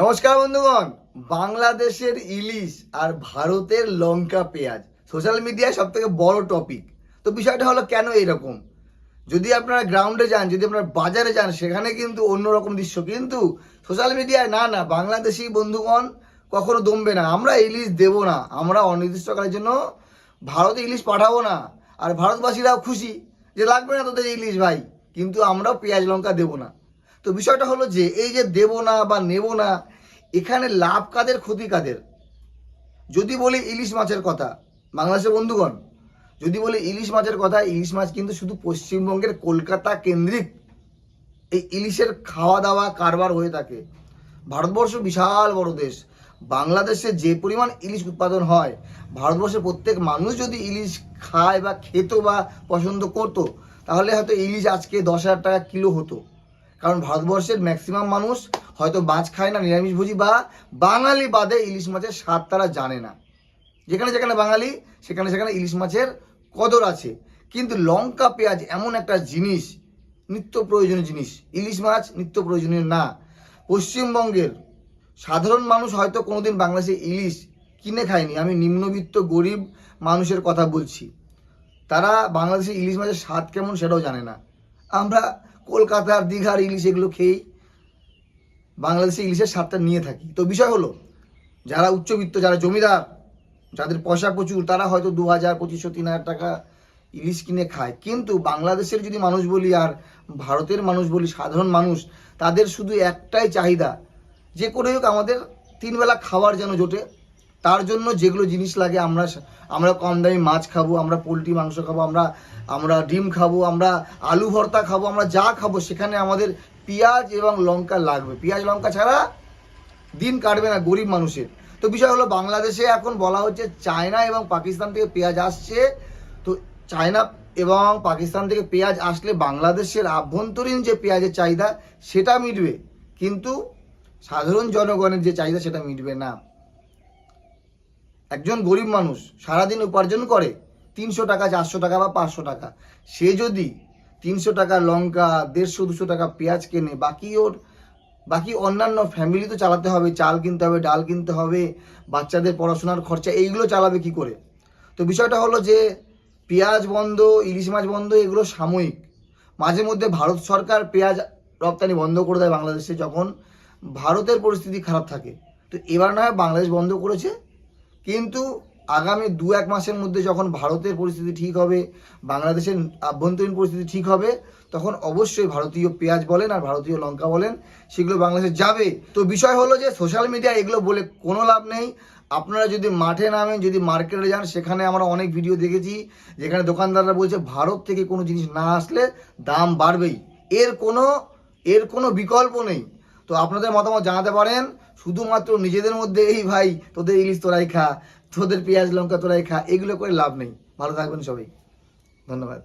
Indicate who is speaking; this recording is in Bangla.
Speaker 1: নমস্কার বন্ধুগণ, বাংলাদেশের ইলিশ আর ভারতের লঙ্কা পেঁয়াজ সোশ্যাল মিডিয়ায় সব থেকে বড় টপিক তো বিষয়টা হলো কেন এইরকম? যদি আপনারা গ্রাউন্ডে যান, যদি আপনারা বাজারে যান, সেখানে কিন্তু অন্যরকম দৃশ্য। কিন্তু সোশ্যাল মিডিয়ায় না না, বাংলাদেশি বন্ধুগণ কখনো দমবে না। আমরা ইলিশ দেব না। আমরা অনির্দিষ্টকালের জন্য ভারতে ইলিশ পাঠাবো না। আর ভারতবাসীরাও খুশি যে লাগবে না তোদের ইলিশ ভাই। কিন্তু আমরাও পেঁয়াজ, লঙ্কা দেবো না। তো বিষয়টা হলো যে, এই যে দেব না বা নেব না, এখানে লাভ কাদের, ক্ষতি কাদের? যদি বলি ইলিশ মাছের কথা, বাংলাদেশের বন্ধুগণ, যদি বলি ইলিশ মাছের কথা, ইলিশ মাছ কিন্তু শুধু পশ্চিমবঙ্গের কলকাতা কেন্দ্রিক এই ইলিশের খাওয়া দাওয়া কারবার হয়ে থাকে। ভারতবর্ষ বিশাল বড় দেশ। বাংলাদেশে যে পরিমাণ ইলিশ উৎপাদন হয় ভারতবর্ষের প্রত্যেক মানুষ যদি ইলিশ খায় বা খেত বা পছন্দ করতো, তাহলে হয়তো ইলিশ আজকে দশ হাজার টাকা কিলো হতো। কারণ ভারতবর্ষের ম্যাক্সিমাম মানুষ হয়তো মাছ খায় না নিরামিষভোজী বা বাঙালি বাদে ইলিশ মাছের স্বাদ তারা জানে না। যেখানে যেখানে বাঙালি, সেখানে সেখানে ইলিশ মাছের কদর আছে। কিন্তু লঙ্কা, পেঁয়াজ এমন একটা জিনিস, নিত্য প্রয়োজনীয় জিনিস, ইলিশ মাছ নিত্য প্রয়োজনীয় না। পশ্চিমবঙ্গের সাধারণ মানুষ হয়তো কোনোদিন বাংলাদেশে ইলিশ কিনে খায়নি। আমি নিম্নবিত্ত, গরিব মানুষের কথা বলছি। তারা বাংলাদেশে ইলিশ মাছের স্বাদ কেমন সেটাও জানে না। আমরা কলকাতার, দীঘার ইলিশ এগুলো খেয়েই বাংলাদেশে ইলিশের স্বাদটা নিয়ে থাকি। তো বিষয় হলো, যারা উচ্চবিত্ত, যারা জমিদার, যাদের পয়সা প্রচুর, তারা হয়তো দু হাজার, পঁচিশশো, তিন হাজার টাকা ইলিশ কিনে খায়। কিন্তু বাংলাদেশের যদি মানুষ বলি আর ভারতের মানুষ বলি, সাধারণ মানুষ, তাদের শুধু একটাই চাহিদা, যে করে হোক আমাদের তিনবেলা খাবার যেন জোটে। তার জন্য যেগুলো জিনিস লাগে, আমরা আমরা কম দামি মাছ খাব, আমরা পোলট্রি মাংস খাব, আমরা আমরা ডিম খাব, আমরা আলু ভর্তা খাব, আমরা যা খাব, সেখানে আমাদের পেঁয়াজ এবং লঙ্কা লাগবে। পেঁয়াজ, লঙ্কা ছাড়া দিন কাটবে না গরিব মানুষের। তো বিষয় হলো, বাংলাদেশে এখন বলা হচ্ছে চায়না এবং পাকিস্তান থেকে পেঁয়াজ আসছে। তো চায়না এবং পাকিস্তান থেকে পেঁয়াজ আসলে বাংলাদেশের আভ্যন্তরীণ যে পেঁয়াজের চাহিদা, সেটা মিটবে। কিন্তু সাধারণ জনগণের যে চাহিদা, সেটা মিটবে না। একজন গরিব মানুষ সারাদিন উপার্জন করে তিনশো টাকা, চারশো টাকা বা পাঁচশো টাকা। সে যদি তিনশো টাকা লঙ্কা, দেড়শো, দুশো টাকা পেঁয়াজ কেনে, বাকি ওর, বাকি অন্যান্য ফ্যামিলি তো চালাতে হবে, চাল কিনতে হবে, ডাল কিনতে হবে, বাচ্চাদের পড়াশোনার খরচা, এইগুলো চালাবে কি করে? তো বিষয়টা হলো যে পেঁয়াজ বন্ধ, ইলিশ মাছ বন্ধ, এগুলো সাময়িক। মাঝে মধ্যে ভারত সরকার পেঁয়াজ রপ্তানি বন্ধ করে দেয় বাংলাদেশে যখন। ভারতের পরিস্থিতি খারাপ থাকে। তো এবার না হয় বাংলাদেশ বন্ধ করেছে কিন্তু আগামী দু এক মাসের মধ্যে যখন ভারতের পরিস্থিতি ঠিক হবে, বাংলাদেশের আভ্যন্তরীণ পরিস্থিতি ঠিক হবে, তখন অবশ্যই ভারতীয় পেঁয়াজ বলেন আর ভারতীয় লঙ্কা বলেন, সেগুলো বাংলাদেশে যাবে। তো বিষয় হলো যে সোশ্যাল মিডিয়া এগুলো বলে কোনো লাভ নেই। আপনারা যদি মাঠে নামেন, যদি মার্কেটে যান, সেখানে আমরা অনেক ভিডিও দেখেছি, যেখানে দোকানদাররা বলছে ভারত থেকে কোনো জিনিস না আসলে দাম বাড়বেই। এর কোনো এর কোনো বিকল্প নেই। তো আপনাদের মতামত জানাতে পারেন। শুধুমাত্র নিজেদের মধ্যে, এই ভাই, তোদের ইলিশ তোরাই খা, তোদের পেঁয়াজ লঙ্কা তোরাই খা, এগুলো করে লাভ নেই। ভালো থাকবেন সবাই। ধন্যবাদ।